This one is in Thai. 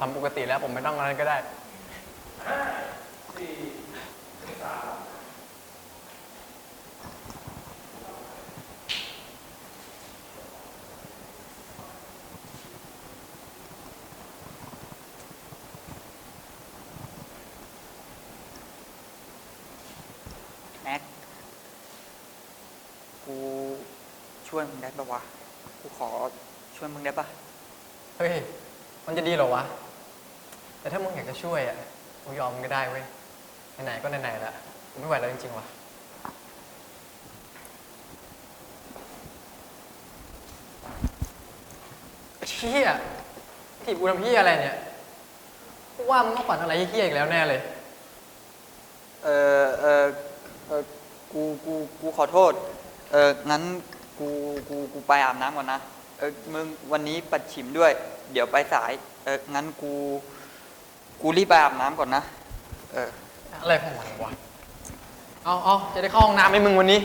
ทำปกติแล้วผมไม่ต้องอะไรก็ได้แม็ก กูช่วยมึงได้ปะวะ กูขอช่วยมึงได้ปะเฮ้ย มันจะดีเหรอวะ แต่ถ้ามึงอยากจะช่วยอะกูยอมมึงก็ได้เว้ย ไหนๆก็ไหนๆละกูไม่ไหวแล้วจริงๆวะเชี่ยถีบกูทำพี่อะไรเนี่ยกูว่ามึงต้องฝันอะไรเฮี้ยอีกแล้วแน่เลย เออเออเออกู กู กูขอโทษ เอองั้น กู กู กูไปอาบน้ำก่อนนะ อมึงวันนี้ปัดฉิมด้วย เดี๋ยวไปสาย เอองั้นกู กูรีบไปอาบน้ำก่อนนะ เออ อะไรของมันวะ เอาเอาจะได้เข้าห้องน้ำไหมมึงวันนี้